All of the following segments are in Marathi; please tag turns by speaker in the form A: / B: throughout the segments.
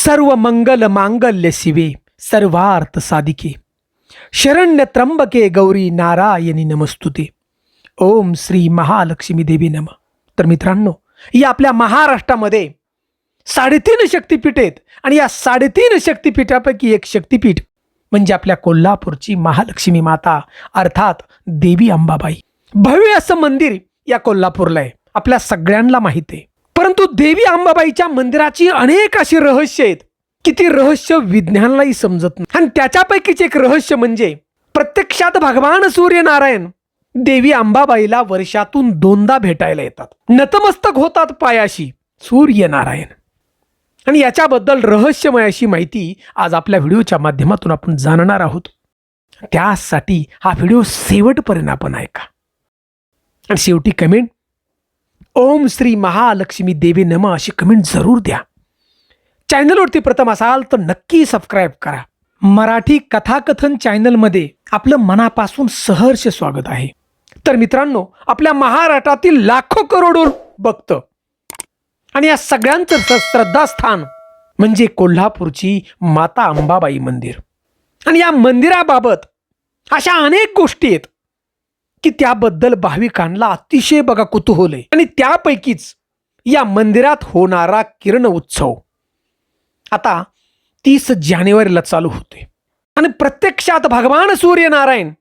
A: सर्व मंगल मांगल्य शिवे सर्वार्थ साधिके शरण्य त्र्यंबके गौरी नारायणी नमस्तुते। ओम श्री महालक्ष्मी देवी नम। तर मित्रांनो या आपल्या महाराष्ट्रामध्ये साडेतीन शक्तिपीठ आहेत आणि या साडेतीन शक्तिपीठापैकी एक शक्तिपीठ म्हणजे आपल्या कोल्हापूरची महालक्ष्मी माता अर्थात देवी अंबाबाई. भव्य असं मंदिर या कोल्हापूरला आहे. आपल्या सगळ्यांना माहीत आहे. परंतु देवी अंबाबाईच्या मंदिराची अनेक अशी रहस्य आहेत. की ती रहस्य विज्ञानालाही समजत नाही. आणि त्याच्यापैकीच एक रहस्य म्हणजे प्रत्यक्षात भगवान सूर्यनारायण देवी अंबाबाईला वर्षातून दोनदा भेटायला येतात. नतमस्तक होतात पायाशी सूर्यनारायण. आणि याच्याबद्दल रहस्यमय अशी माहिती आज आपल्या व्हिडिओच्या माध्यमातून आपण जाणणार आहोत. त्यासाठी हा व्हिडिओ शेवटपर्यंत आपण ऐका. आणि शेवटी कमेंट ओम श्री महालक्ष्मी देवी नम अशी कमेंट जरूर द्या. चॅनलवरती प्रथम असाल तर नक्की सबस्क्राईब करा. मराठी कथाकथन चॅनलमध्ये आपलं मनापासून सहर्ष स्वागत आहे. तर मित्रांनो आपल्या महाराष्ट्रातील लाखो करोडो भक्त आणि या सगळ्यांचं श्रद्धास्थान म्हणजे कोल्हापूरची माता अंबाबाई मंदिर. आणि या मंदिराबाबत अशा अनेक गोष्टी आहेत. की त्याबद्दल भाविकांना अतिशय बघा कुतूहल आहे. आणि त्यापैकीच या मंदिरात होणारा किरण उत्सव. आता तीस जानेवारीला चालू होते आणि प्रत्यक्षात भगवान सूर्यनारायण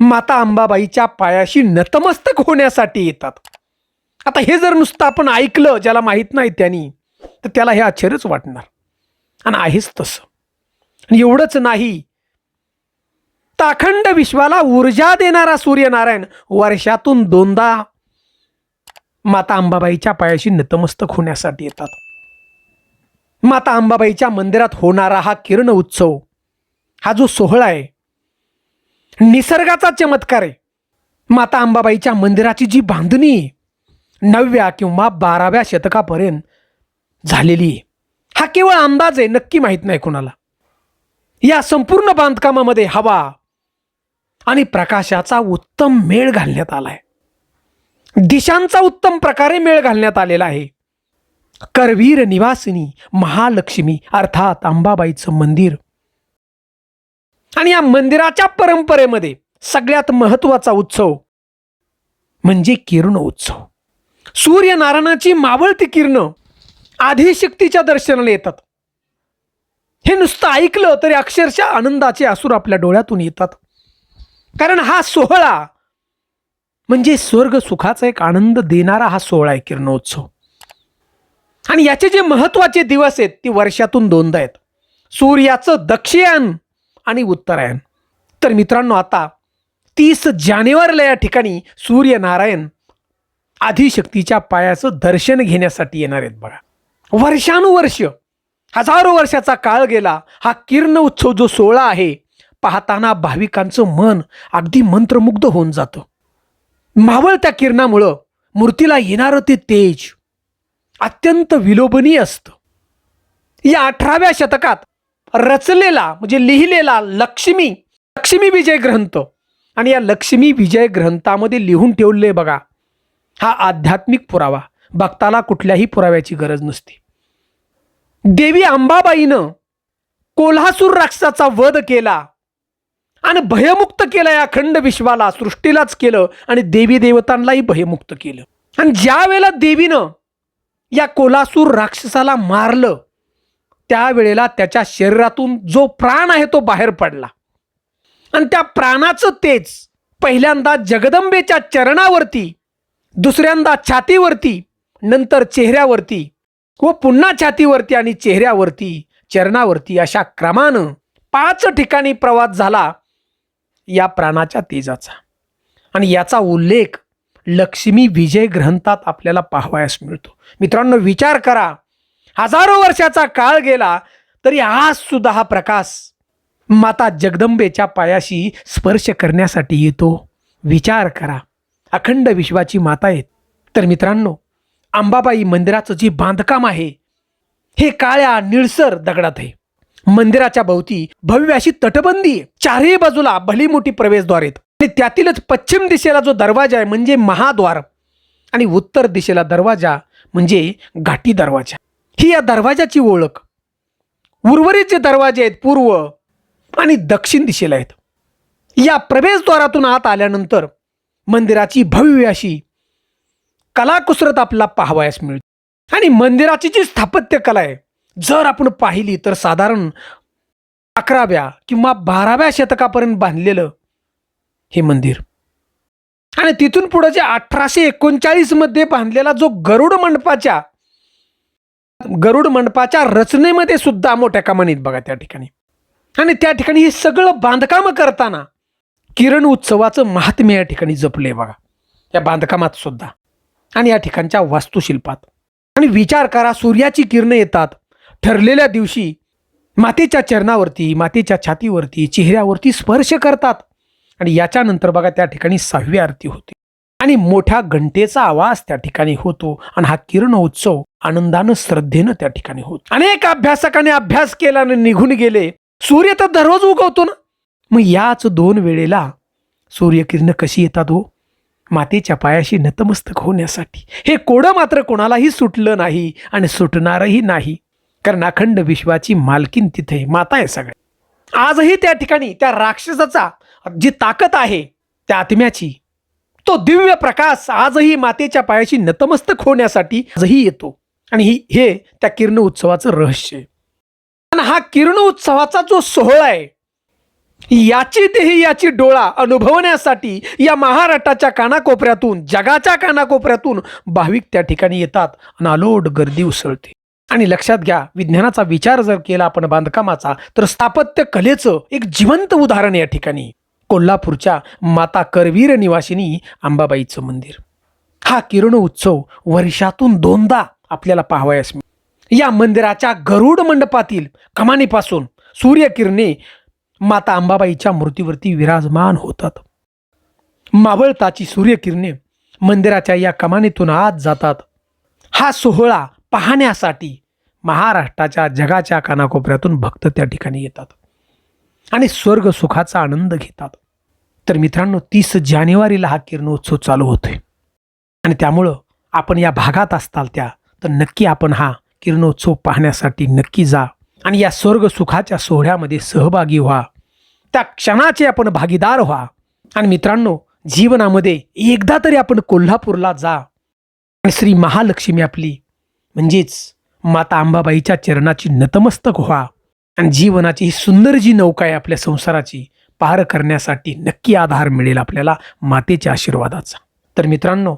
A: माता अंबाबाईच्या पायाशी नतमस्तक होण्यासाठी येतात. आता हे जर नुसतं आपण ऐकलं ज्याला माहीत नाही त्यांनी तर त्याला हे आश्चर्यच वाटणार. आणि आहेच तसं. आणि एवढंच नाही अखंड विश्वाला ऊर्जा देणारा सूर्यनारायण वर्षातून दोनदा माता अंबाबाईच्या पायाशी नतमस्तक होण्यासाठी येतात. माता अंबाबाईच्या मंदिरात होणारा हा किरण उत्सव हा जो सोहळा आहे निसर्गाचा चमत्कार आहे. माता अंबाबाईच्या मंदिराची जी बांधणी आहे, नवव्या किंवा बाराव्या शतकापर्यंत झालेली आहे. हा केवळ अंदाज आहे नक्की माहीत नाही कोणाला. या संपूर्ण बांधकामामध्ये हवा आणि प्रकाशाचा उत्तम मेळ घालण्यात आलाय. दिशांचा उत्तम प्रकारे मेळ घालण्यात आलेला आहे. करवीर निवासिनी महालक्ष्मी अर्थात अंबाबाईचं मंदिर. आणि या मंदिराच्या परंपरेमध्ये सगळ्यात महत्त्वाचा उत्सव म्हणजे किरण उत्सव. सूर्यनारायणाची मावळती किरण आधीशक्तीच्या दर्शनाला येतात. हे नुसतं ऐकलं तरी अक्षरशः आनंदाचे आसूर आपल्या डोळ्यातून येतात. कारण हा सोहळा म्हणजे स्वर्ग सुखाचा एक आनंद देणारा हा सोहळा आहे किरणोत्सव. आणि याचे जे महत्त्वाचे दिवस आहेत ती वर्षातून दोनदा आहेत. सूर्याचं दक्षिणायन आणि उत्तरायण. तर मित्रांनो आता तीस जानेवारीला या ठिकाणी सूर्यनारायण आदिशक्तीच्या पायाचं दर्शन घेण्यासाठी येणार आहेत बघा. वर्षानुवर्ष हजारो वर्षाचा काळ गेला हा किरण उत्सव जो सोहळा आहे पाहताना भाविकांचं मन अगदी मंत्रमुग्ध होऊन जातं. मावळत्या किरणामुळं मूर्तीला येणारं ते तेज अत्यंत विलोभनीय असतं. या अठराव्या शतकात रचलेला म्हणजे लिहिलेला लक्ष्मी लक्ष्मी विजय ग्रंथ आणि या लक्ष्मी विजय ग्रंथामध्ये लिहून ठेवले बघा हा आध्यात्मिक पुरावा. भक्ताला कुठल्याही पुराव्याची गरज नसते. देवी अंबाबाईनं कोल्हासूर राक्षसाचा वध केला. आणि भयमुक्त केलं या अखंड विश्वाला सृष्टीलाच केलं आणि देवी देवतांनाही भयमुक्त केलं. आणि ज्या वेळेला देवीनं या कोल्हासूर राक्षसाला मारलं त्यावेळेला त्याच्या शरीरातून जो प्राण आहे तो बाहेर पडला. आणि त्या प्राणाचं तेज पहिल्यांदा जगदंबेच्या चरणावरती दुसऱ्यांदा छातीवरती नंतर चेहऱ्यावरती व पुन्हा छातीवरती आणि चेहऱ्यावरती चरणावरती अशा क्रमानं पाच ठिकाणी प्रवास झाला. या प्राणाच्या तेजाचा. आणि याचा उल्लेख लक्ष्मी विजय ग्रंथात आपल्याला पाहावयास मिळतो. मित्रांनो विचार करा. हजारो वर्षाचा काळ गेला तरी आज सुद्धा हा प्रकाश माता जगदंबेच्या पायाशी स्पर्श करण्यासाठी येतो. विचार करा. अखंड विश्वाची माता आहेत. तर मित्रांनो अंबाबाई मंदिराचं जे बांधकाम आहे हे काळ्या निळसर दगडात आहे. मंदिराच्या भोवती भव्य अशी तटबंदी आहे. चारही बाजूला भली मोठी प्रवेशद्वार आहेत. आणि त्यातीलच पश्चिम दिशेला जो दरवाजा आहे म्हणजे महाद्वार. आणि उत्तर दिशेला दरवाजा म्हणजे घाटी दरवाजा. ही या दरवाजाची ओळख. उर्वरित जे दरवाजे आहेत पूर्व आणि दक्षिण दिशेला आहेत. या प्रवेशद्वारातून आत आल्यानंतर मंदिराची भव्य अशी कलाकुसरत आपला पाहावयास मिळते. आणि मंदिराची जी स्थापत्य कला आहे जर आपण पाहिली तर साधारण अकराव्या किंवा बाराव्या शतकापर्यंत बांधलेलं हे मंदिर. आणि तिथून पुढे जे अठराशे एकोणचाळीसमध्ये बांधलेला जो गरुड मंडपाच्या गरुड मंडपाच्या रचनेमध्ये सुद्धा मोठ्या कमानीत बघा त्या ठिकाणी. आणि त्या ठिकाणी हे सगळं बांधकाम करताना किरण उत्सवाचं महात्म्य या ठिकाणी जपले बघा. या बांधकामात सुद्धा. आणि या ठिकाणच्या वास्तुशिल्पात. आणि विचार करा सूर्याची किरणं येतात. ठरलेल्या दिवशी मातेच्या चरणावरती मातेच्या छातीवरती चेहऱ्यावरती स्पर्श करतात. आणि याच्यानंतर बघा त्या ठिकाणी सहावी आरती होते. आणि मोठ्या घंटेचा आवाज त्या ठिकाणी होतो. आणि हा किरण उत्सव आनंदानं श्रद्धेनं त्या ठिकाणी होतो. अनेक अभ्यासकाने अभ्यास केला आणि निघून गेले. सूर्य तर दररोज उगवतो ना? मग याच दोन वेळेला सूर्यकिरण कशी येतात हो? मातेच्या पायाशी नतमस्तक होण्यासाठी. हे कोडं मात्र कोणालाही सुटलं नाही आणि सुटणारही नाही. कारण अखंड विश्वाची मालकीन तिथे माता आहे सगळ्या आजही त्या ठिकाणी त्या राक्षसाचा जी ताकद आहे त्या आत्म्याची तो दिव्य प्रकाश आजही मातेच्या पायाशी नतमस्तक होण्यासाठी आजही येतो. आणि ही हे त्या किरण उत्सवाचं रहस्य आहे. आणि हा किरण उत्सवाचा जो सोहळा आहे याची देही याची डोळा अनुभवण्यासाठी या महाराष्ट्राच्या कानाकोपऱ्यातून जगाच्या कानाकोपऱ्यातून भाविक त्या ठिकाणी येतात आणि अलोट गर्दी उसळते. आणि लक्षात घ्या विज्ञानाचा विचार जर केला आपण बांधकामाचा तर स्थापत्य कलेचं एक जिवंत उदाहरण या ठिकाणी. कोल्हापूरच्या माता करवीर निवासिनी अंबाबाईचं मंदिर. हा किरण उत्सव वर्षातून दोनदा आपल्याला पाहावयास या मंदिराच्या गरुड मंडपातील कमानीपासून सूर्यकिरणे माता अंबाबाईच्या मूर्तीवरती विराजमान होतात. मावळताची सूर्यकिरणे मंदिराच्या या कमानीतून आत जातात. हा सोहळा पाहण्यासाठी महाराष्ट्राच्या जगाच्या कानाकोपऱ्यातून भक्त त्या ठिकाणी येतात. आणि स्वर्ग सुखाचा आनंद घेतात. तर मित्रांनो तीस जानेवारीला हा किरणोत्सव चालू होतोय. आणि त्यामुळं आपण या भागात असताल त्या तर नक्की आपण हा किरणोत्सव पाहण्यासाठी नक्की जा. आणि या स्वर्ग सुखाच्या सोहळ्यामध्ये सहभागी व्हा. त्या क्षणाचे आपण भागीदार व्हा. आणि मित्रांनो जीवनामध्ये एकदा तरी आपण कोल्हापूरला जा. आणि श्री महालक्ष्मी आपली म्हणजेच माता अंबाबाईच्या चरणाची नतमस्तक व्हा. आणि जीवनाची ही सुंदर जी नौका आहे आपल्या संसाराची पार करण्यासाठी नक्की आधार मिळेल आपल्याला मातेच्या आशीर्वादाचा. तर मित्रांनो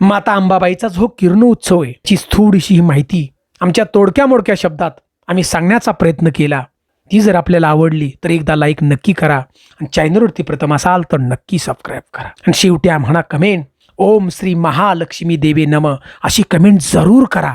A: माता अंबाबाईचा जो हो किरण उत्सव आहे. ची थोडीशी ही माहिती आमच्या तोडक्या मोडक्या शब्दात आम्ही सांगण्याचा प्रयत्न केला. ती जर आपल्याला आवडली तर एकदा लाईक नक्की करा. आणि चॅनलवरती प्रथम असाल तर नक्की सबस्क्राईब करा. आणि शेवटी म्हणा कमेंट ओम श्री महालक्ष्मी देवी नम अशी कमेंट जरूर करा.